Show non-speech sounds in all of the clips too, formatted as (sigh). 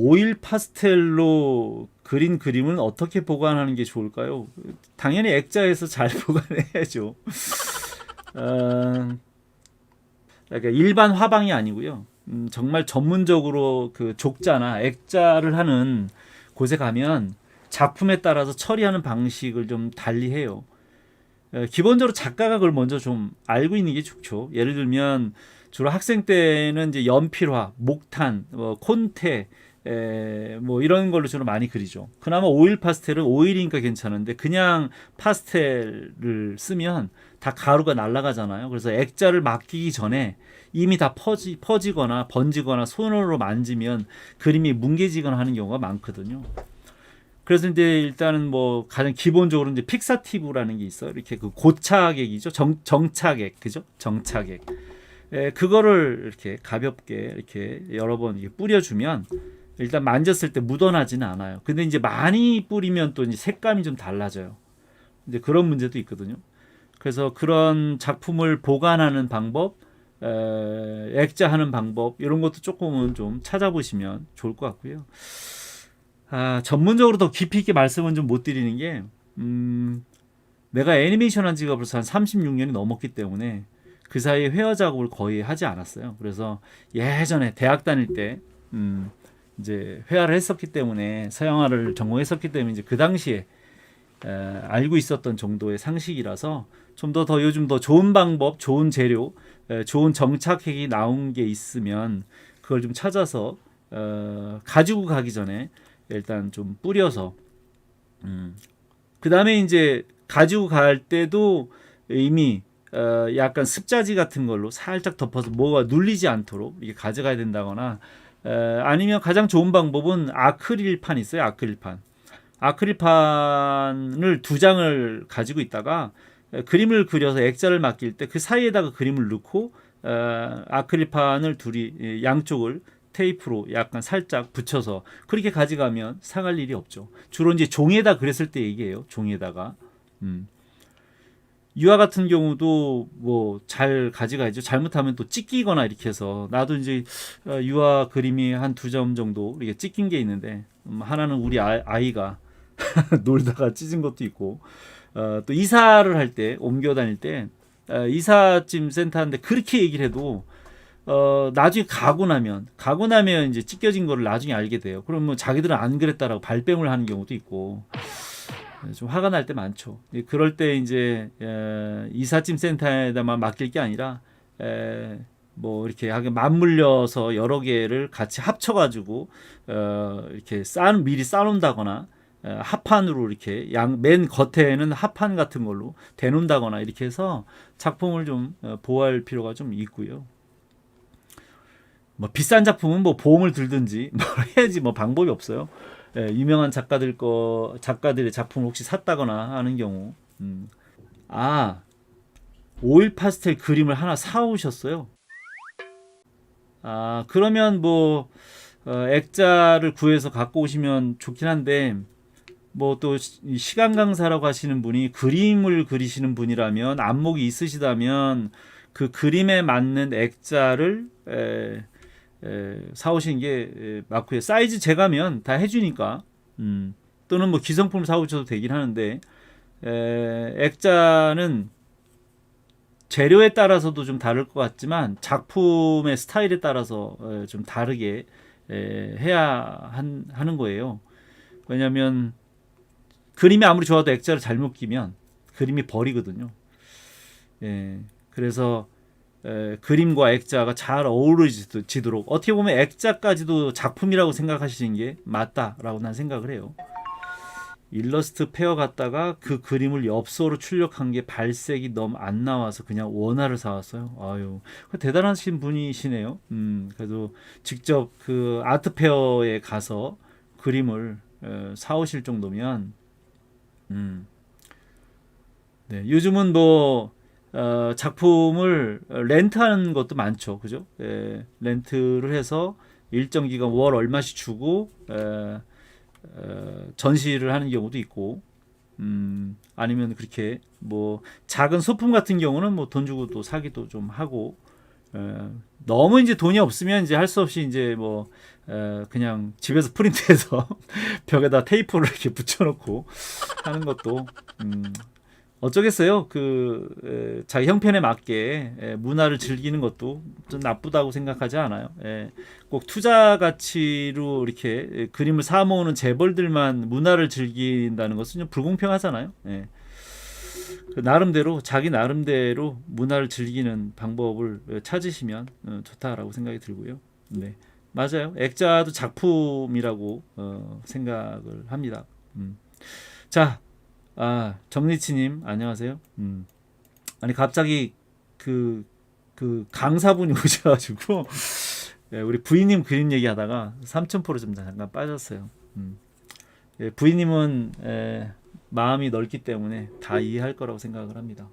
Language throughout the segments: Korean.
오일 파스텔로 그린 그림은 어떻게 보관하는 게 좋을까요? 당연히 액자에서 잘 (laughs) 보관해야죠. 어, 일반 화방이 아니고요. 음, 정말 전문적으로 그 족자나 액자를 하는 곳에 가면 작품에 따라서 처리하는 방식을 좀 달리해요. 어, 기본적으로 작가가 그걸 먼저 좀 알고 있는 게 좋죠. 예를 들면 주로 학생 때는 이제 연필화, 목탄, 뭐 콘테, 에, 뭐 이런 걸로 주로 많이 그리죠. 그나마 오일 파스텔은 오일이니까 괜찮은데 그냥 파스텔을 쓰면 다 가루가 날아가잖아요. 그래서 액자를 맡기기 전에 이미 다 퍼지, 퍼지거나 번지거나 손으로 만지면 그림이 뭉개지거나 하는 경우가 많거든요. 그래서 이제 일단은 뭐 가장 기본적으로 이제 픽사티브라는 게 있어요. 이렇게 그 고착액이죠. 정, 정착액, 그죠? 정착액. 에, 그거를 이렇게 가볍게 이렇게 여러 번 뿌려주면 일단 만졌을 때 묻어나지는 않아요. 근데 이제 많이 뿌리면 또 이제 색감이 좀 달라져요. 이제 그런 문제도 있거든요. 그래서 그런 작품을 보관하는 방법, 에, 액자하는 방법 이런 것도 조금은 좀 찾아보시면 좋을 것 같고요. 아, 전문적으로 더 깊이 있게 말씀은 좀 못 드리는 게, 음, 내가 애니메이션 한 지가 벌써 한 36년이 넘었기 때문에 그 사이에 회화 작업을 거의 하지 않았어요. 그래서 예전에 대학 다닐 때, 음, 이제 회화를 했었기 때문에 서양화를 전공했었기 때문에 이제 그 당시에 에, 알고 있었던 정도의 상식이라서 좀더더 요즘 더 좋은 방법, 좋은 재료, 에, 좋은 정착핵이 나온 게 있으면 그걸 좀 찾아서 어, 가지고 가기 전에 일단 좀 뿌려서 음, 그 다음에 이제 가지고 갈 때도 이미 어, 약간 습자지 같은 걸로 살짝 덮어서 뭐가 눌리지 않도록 이렇게 가져가야 된다거나 에, 아니면 가장 좋은 방법은 아크릴판 있어요 아크릴판 아크릴판을 두 장을 가지고 있다가 에, 그림을 그려서 액자를 맡길 때 그 사이에다가 그림을 넣고 어, 아크릴판을 둘이 예, 양쪽을 테이프로 약간 살짝 붙여서 그렇게 가져가면 상할 일이 없죠. 주로 이제 종에다 그랬을 때 얘기해요. 종에다가. 음. 유화 같은 경우도 뭐 잘 가져가야죠. 잘못하면 또 찢기거나 이렇게 해서 나도 이제 어, 유화 그림이 한 두 점 정도 이렇게 찢긴 게 있는데 음, 하나는 우리 아, 아이가 (laughs) 놀다가 찢은 것도 있고 어, 또 이사를 할 때 옮겨 다닐 때 어, 이삿짐 센터인데 그렇게 얘기를 해도 어, 나중에 가고 나면, 가고 나면 이제 찢겨진 거를 나중에 알게 돼요. 그러면 뭐 자기들은 안 그랬다라고 발뺌을 하는 경우도 있고, 예, 좀 화가 날 때 많죠. 예, 그럴 때 이제, 에, 이삿짐 센터에다만 맡길 게 아니라, 에, 뭐 이렇게 하게 맞물려서 여러 개를 같이 합쳐가지고, 어, 이렇게 쌓, 미리 쌓는다거나, 에, 합판으로 이렇게 양, 맨 겉에는 합판 같은 걸로 대놓는다거나 이렇게 해서 작품을 좀 어, 보호할 필요가 좀 있고요. 뭐 비싼 작품은 뭐 보험을 들든지 뭐 (laughs) 해야지 뭐 방법이 없어요. 예, 유명한 작가들 거 작가들의 작품을 혹시 샀다거나 하는 경우, 음. 아 오일 파스텔 그림을 하나 사 오셨어요. 아 그러면 뭐 어, 액자를 구해서 갖고 오시면 좋긴 한데 뭐 또 시간 강사라고 하시는 분이 그림을 그리시는 분이라면 안목이 있으시다면 그 그림에 맞는 액자를 에, 에, 사오신 게 에, 맞고요. 사이즈 재가면 다 해주니까 음, 또는 뭐 기성품 사오셔도 되긴 하는데 에, 액자는 재료에 따라서도 좀 다를 것 같지만 작품의 스타일에 따라서 에, 좀 다르게 에, 해야 한, 하는 거예요. 왜냐하면 그림이 아무리 좋아도 액자를 잘못 끼면 그림이 버리거든요. 예, 그래서 에, 그림과 액자가 잘 어우러지도록 어떻게 보면 액자까지도 작품이라고 생각하시는 게 맞다라고 난 생각을 해요. 일러스트 페어 갔다가 그 그림을 엽서로 출력한 게 발색이 너무 안 나와서 그냥 원화를 사왔어요. 아유, 대단하신 분이시네요. 음, 그래도 직접 그 아트 페어에 가서 그림을 에, 사오실 정도면, 음, 네, 요즘은 뭐 어, 작품을 렌트하는 것도 많죠. 그죠? 예, 렌트를 해서 일정 기간 월 얼마씩 주고 에, 어, 전시를 하는 경우도 있고 음, 아니면 그렇게 뭐 작은 소품 같은 경우는 뭐 돈 주고 또 사기도 좀 하고 어, 너무 이제 돈이 없으면 이제 할 수 없이 이제 뭐 어, 그냥 집에서 프린트해서 (laughs) 벽에다 테이프를 이렇게 붙여놓고 하는 것도 음, 어쩌겠어요. 그 에, 자기 형편에 맞게 에, 문화를 즐기는 것도 좀 나쁘다고 생각하지 않아요. 에, 꼭 투자 가치로 이렇게 에, 그림을 사 모으는 재벌들만 문화를 즐긴다는 것은 좀 불공평하잖아요. 예. 그 나름대로 자기 나름대로 문화를 즐기는 방법을 에, 찾으시면 어, 좋다라고 생각이 들고요. 네. 맞아요. 액자도 작품이라고 어, 생각을 합니다. 음. 자, 아 정리치님 안녕하세요. 음. 아니 갑자기 그, 그 강사분이 (laughs) 오셔가지고 예, 우리 부인님 그림 얘기하다가 삼천포로 좀 잠깐 빠졌어요. 음. 예, 부인님은 에, 마음이 넓기 때문에 다 이해할 거라고 생각을 합니다.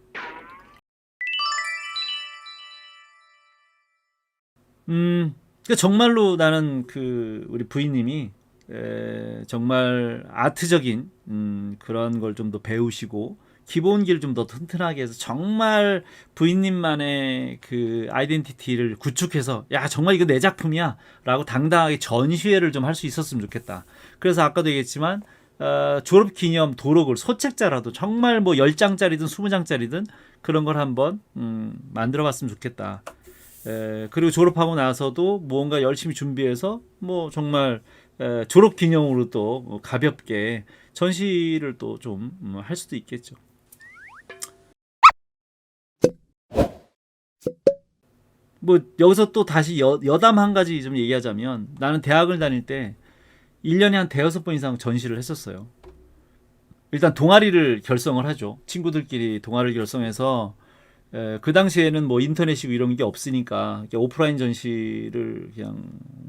음, 그 정말로 나는 그 우리 부인님이 에, 정말 아트적인 음, 그런 걸 좀 더 배우시고 기본기를 좀 더 튼튼하게 해서 정말 부인님만의 그 아이덴티티를 구축해서 야 정말 이거 내 작품이야 라고 당당하게 전시회를 좀 할 수 있었으면 좋겠다. 그래서 아까도 얘기했지만 어, 졸업 기념 도록을 소책자라도 정말 뭐 10장짜리든 20장짜리든 그런 걸 한번 음, 만들어 봤으면 좋겠다. 에, 그리고 졸업하고 나서도 무언가 열심히 준비해서 뭐 정말 에, 졸업 기념으로 또 가볍게 전시를 또 좀 할 수도 있겠죠. 뭐 여기서 또 다시 여, 여담 한 가지 좀 얘기하자면 나는 대학을 다닐 때 1년에 한 대여섯 번 이상 전시를 했었어요. 일단 동아리를 결성을 하죠. 친구들끼리 동아리를 결성해서 에, 그 당시에는 뭐 인터넷이고 이런 게 없으니까 오프라인 전시를 그냥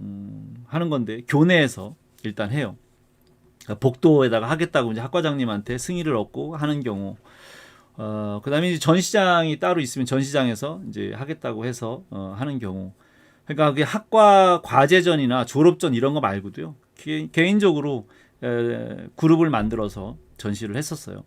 음, 하는 건데 교내에서 일단 해요. 그러니까 복도에다가 하겠다고 이제 학과장님한테 승인을 얻고 하는 경우. 어, 그다음에 이제 전시장이 따로 있으면 전시장에서 이제 하겠다고 해서 어, 하는 경우. 그러니까 그게 학과 과제전이나 졸업전 이런 거 말고도요. 개, 개인적으로 에, 그룹을 만들어서 전시를 했었어요.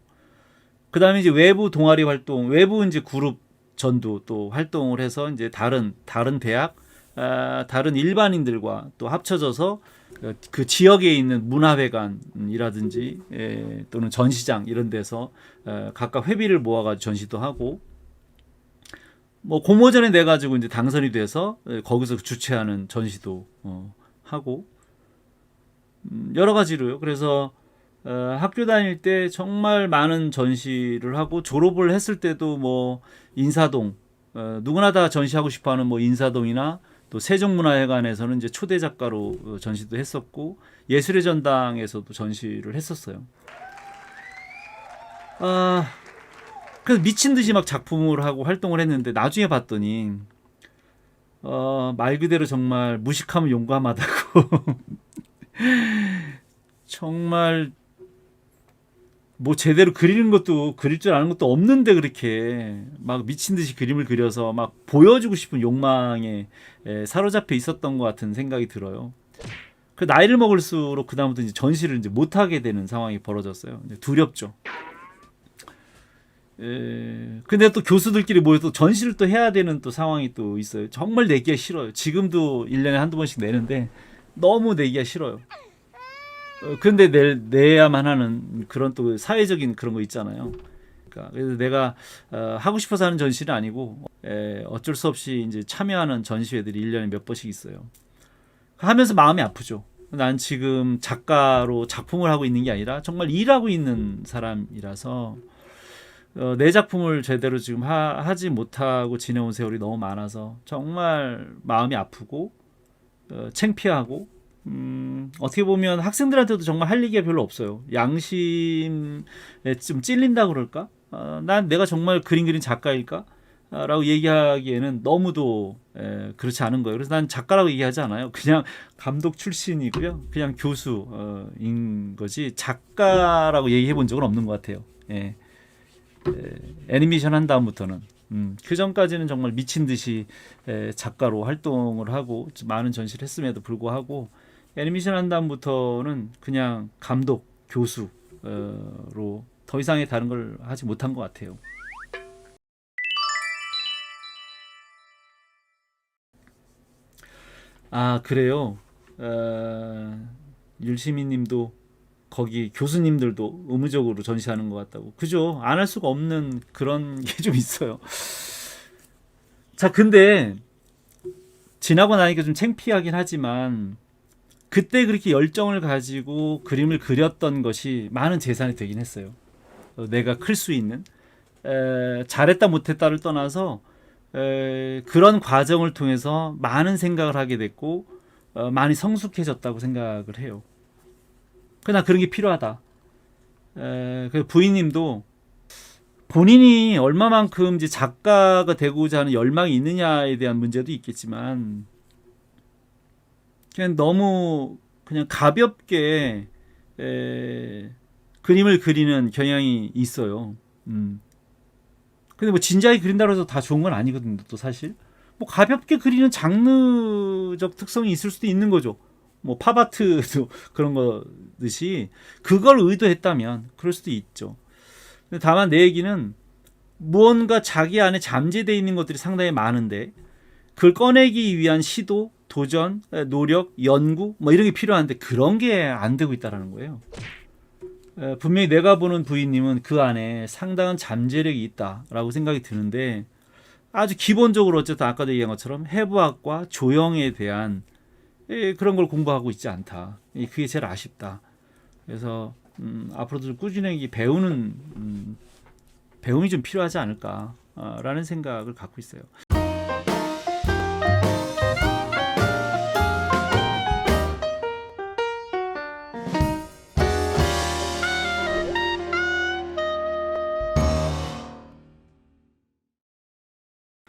그다음에 이제 외부 동아리 활동, 외부 이제 그룹 전도 또 활동을 해서 이제 다른 다른 대학, 아, 다른 일반인들과 또 합쳐져서 그- 그 지역에 있는 문화회관이라든지 에, 또는 전시장 이런 데서 에, 각각 회비를 모아가지고 전시도 하고 뭐 공모전에 내 가지고 이제 당선이 돼서 에, 거기서 주최하는 전시도 어, 하고 음, 여러 가지로요. 그래서 어, 학교 다닐 때 정말 많은 전시를 하고 졸업을 했을 때도 뭐 인사동 어, 누구나 다 전시하고 싶어하는 뭐 인사동이나 또 세종문화회관에서는 이제 초대 작가로 어, 전시도 했었고 예술의 전당에서도 전시를 했었어요. 아 그래서 미친 듯이 막 작품을 하고 활동을 했는데 나중에 봤더니 어, 말 그대로 정말 무식하면 용감하다고 (laughs) 정말 뭐 제대로 그리는 것도 그릴 줄 아는 것도 없는데 그렇게 막 미친 듯이 그림을 그려서 막 보여주고 싶은 욕망에 에, 사로잡혀 있었던 것 같은 생각이 들어요. 그 나이를 먹을수록 그 다음부터 이제 전시를 이제 못 하게 되는 상황이 벌어졌어요. 두렵죠. 에, 근데 또 교수들끼리 모여서 전시를 또 해야 되는 또 상황이 또 있어요. 정말 내기가 싫어요. 지금도 1년에 한두 번씩 내는데 너무 내기가 싫어요. 어, 근데 내, 내야만 하는 그런 또 사회적인 그런 거 있잖아요. 그러니까 그래서 내가 어, 하고 싶어서 하는 전시는 아니고 에, 어쩔 수 없이 이제 참여하는 전시회들이 1년에 몇 번씩 있어요. 하면서 마음이 아프죠. 난 지금 작가로 작품을 하고 있는 게 아니라 정말 일하고 있는 사람이라서 어, 내 작품을 제대로 지금 하, 하지 못하고 지내온 세월이 너무 많아서 정말 마음이 아프고 어, 창피하고 음, 어떻게 보면 학생들한테도 정말 할 얘기가 별로 없어요. 양심에 좀 찔린다 그럴까? 어, 난 내가 정말 그림 그린 작가일까? 아, 라고 얘기하기에는 너무도 에, 그렇지 않은 거예요. 그래서 난 작가라고 얘기하지 않아요. 그냥 감독 출신이고요. 그냥 교수인 거지 작가라고 얘기해 본 적은 없는 것 같아요. 예. 에, 애니메이션 한 다음부터는 음, 그 전까지는 정말 미친 듯이 에, 작가로 활동을 하고 많은 전시를 했음에도 불구하고 애니메이션 한 다음부터는 그냥 감독, 교수로 더 이상의 다른 걸 하지 못한 것 같아요. 아 그래요. 어, 율시민님도 거기 교수님들도 의무적으로 전시하는 것 같다고. 그죠? 안 할 수가 없는 그런 (laughs) 게 좀 있어요. 자, 근데 지나고 나니까 좀 창피하긴 하지만 그때 그렇게 열정을 가지고 그림을 그렸던 것이 많은 재산이 되긴 했어요. 어, 내가 클 수 있는 에, 잘했다 못했다를 떠나서 에, 그런 과정을 통해서 많은 생각을 하게 됐고 어, 많이 성숙해졌다고 생각을 해요. 그러나 그런 게 필요하다. 에, 그 부인님도 본인이 얼마만큼 이제 작가가 되고자 하는 열망이 있느냐에 대한 문제도 있겠지만 그냥 너무 그냥 가볍게 에, 그림을 그리는 경향이 있어요. 음. 근데 뭐 진지하게 그린다고 해서 다 좋은 건 아니거든요. 또 사실 뭐 가볍게 그리는 장르적 특성이 있을 수도 있는 거죠. 뭐 팝아트도 (laughs) 그런 거듯이 그걸 의도했다면 그럴 수도 있죠. 근데 다만 내 얘기는 무언가 자기 안에 잠재되어 있는 것들이 상당히 많은데 그걸 꺼내기 위한 시도, 도전, 노력, 연구 뭐 이런 게 필요한데 그런 게 안 되고 있다라는 거예요. 에, 분명히 내가 보는 부인님은 그 안에 상당한 잠재력이 있다라고 생각이 드는데 아주 기본적으로 어쨌든 아까도 얘기한 것처럼 해부학과 조형에 대한 예, 그런 걸 공부하고 있지 않다. 이 그게 제일 아쉽다. 그래서 음, 앞으로도 좀 꾸준히 배우는 음, 배움이 좀 필요하지 않을까라는 생각을 갖고 있어요.